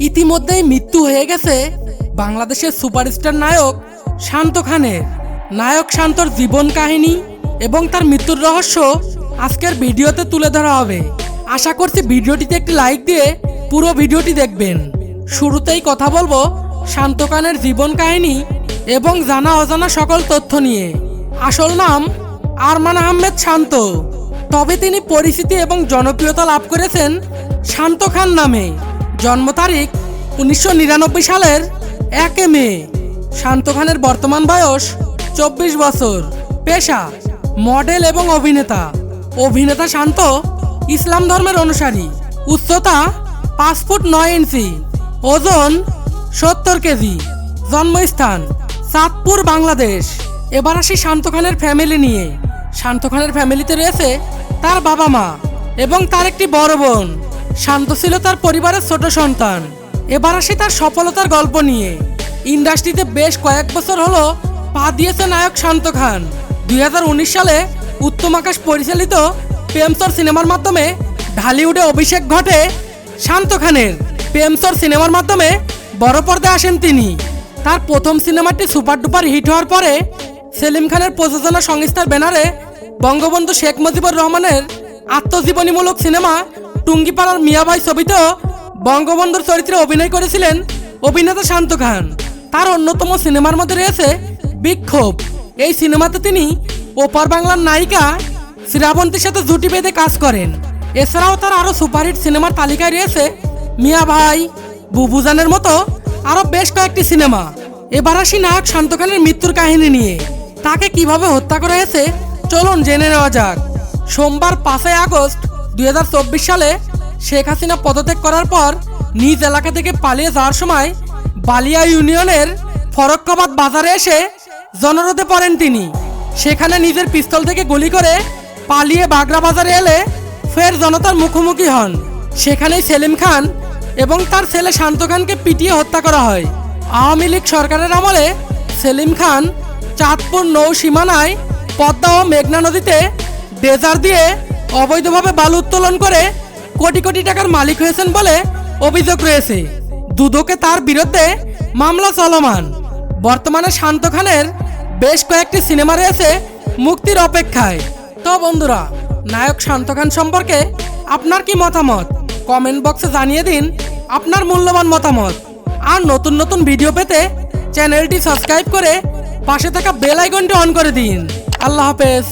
ইতিমধ্যেই মৃত্যু হয়ে গেছে বাংলাদেশের সুপারস্টার নায়ক শান্ত খানের। নায়ক শান্তর জীবন কাহিনী এবং তার মৃত্যুর রহস্য আজকের ভিডিওতে তুলে ধরা হবে। আশা করছি ভিডিওটিতে একটি লাইক দিয়ে পুরো ভিডিওটি দেখবেন। শুরুতেই কথা বলব শান্ত খানের জীবন কাহিনী এবং জানা অজানা সকল তথ্য নিয়ে। আসল নাম আরমান আহমেদ শান্ত। তবে তিনি পরিচিতি এবং জনপ্রিয়তা লাভ করেছেন শান্ত খান নামে। জন্ম তারিখ উনিশশো নিরানব্বই সালের একে মে। শান্ত খানের বর্তমান বয়স চব্বিশ বছর। পেশা, মডেল এবং অভিনেতা। অভিনেতা শান্ত ইসলাম ধর্মের অনুসারী। উচ্চতা পাঁচ ফুট নয় ইঞ্চি। ওজন সত্তর কেজি। জন্মস্থান চাঁদপুর, বাংলাদেশ। এবার আসি শান্ত খানের ফ্যামিলি নিয়ে। শান্ত খানের ফ্যামিলিতে রয়েছে তার বাবা মা এবং তার একটি বড় বোন। শান্ত ছিল তার পরিবারের ছোট সন্তান। এবার আসে তার সফলতার গল্প নিয়ে। ইন্ডাস্ট্রিতে বেশ কয়েক বছর হলো পা দিয়েছে নায়ক শান্ত খান। দুই হাজার উনিশ সালে উত্তম আকাশ পরিচালিত প্রেমসর সিনেমার মাধ্যমে ঢালিউডে অভিষেক ঘটে শান্ত খানের। প্রেমসর সিনেমার মাধ্যমে বড় পর্দায় আসেন তিনি। তার প্রথম সিনেমাটি সুপার ডুপার হিট হওয়ার পরে সেলিম খানের প্রযোজনা সংস্থার ব্যানারে বঙ্গবন্ধু শেখ মুজিবুর রহমানের আত্মজীবনীমূলক সিনেমা টুঙ্গিপাড়ার মিয়াভাই ছবিতেও বঙ্গবন্ধুর চরিত্রে অভিনয় করেছিলেন অভিনেতা শান্ত খান। তার অন্যতম সিনেমার মধ্যে রয়েছে বিক্ষোভ। এই সিনেমাতে তিনি ওপার বাংলার নায়িকা শ্রাবন্তীর সাথে জুটি বেঁধে কাজ করেন। এছাড়াও তার আরও সুপারহিট সিনেমার তালিকায় রয়েছে মিয়া ভাই, বুবুজানের মতো আরও বেশ কয়েকটি সিনেমা। এবার আসি নায়ক শান্ত খানের মৃত্যুর কাহিনী নিয়ে। তাকে কীভাবে হত্যা করা হয়েছে, চলুন জেনে নেওয়া যাক। সোমবার পাঁচই আগস্ট দুই হাজার চব্বিশ সালে শেখ হাসিনা পদত্যাগ করার পর নিজ এলাকা থেকে পালিয়ে যাওয়ার সময় বালিয়া ইউনিয়নের ফরক্কাবাদ বাজারে এসে জনরোধে পড়েন তিনি। সেখানে নিজের পিস্তল থেকে গুলি করে পালিয়ে বাগড়া বাজারে এলে ফের জনতার মুখোমুখি হন। সেখানেই সেলিম খান এবং তার ছেলে শান্ত খানকে পিটিয়ে হত্যা করা হয়। আওয়ামী লীগ সরকারের আমলে সেলিম খান চাঁদপুর নৌ সীমানায় পদ্মা ও মেঘনা নদীতে ডেজার দিয়ে অবৈধভাবে বালু উত্তোলন করে কোটি কোটি টাকার মালিক হয়েছেন বলে অভিযোগ রয়েছে। দুদকে তার বিরুদ্ধে মামলা চলমান। বর্তমানে শান্ত খানের বেশ কয়েকটি সিনেমা রয়েছে মুক্তির অপেক্ষায়। তো বন্ধুরা, নায়ক শান্ত খান সম্পর্কে আপনার কি মতামত? কমেন্ট বক্সে জানিয়ে দিন আপনার মূল্যবান মতামত। আর নতুন নতুন ভিডিও পেতে চ্যানেলটি সাবস্ক্রাইব করে পাশে থাকা বেল আইকনটি অন করে দিন। আল্লাহ হাফেজ।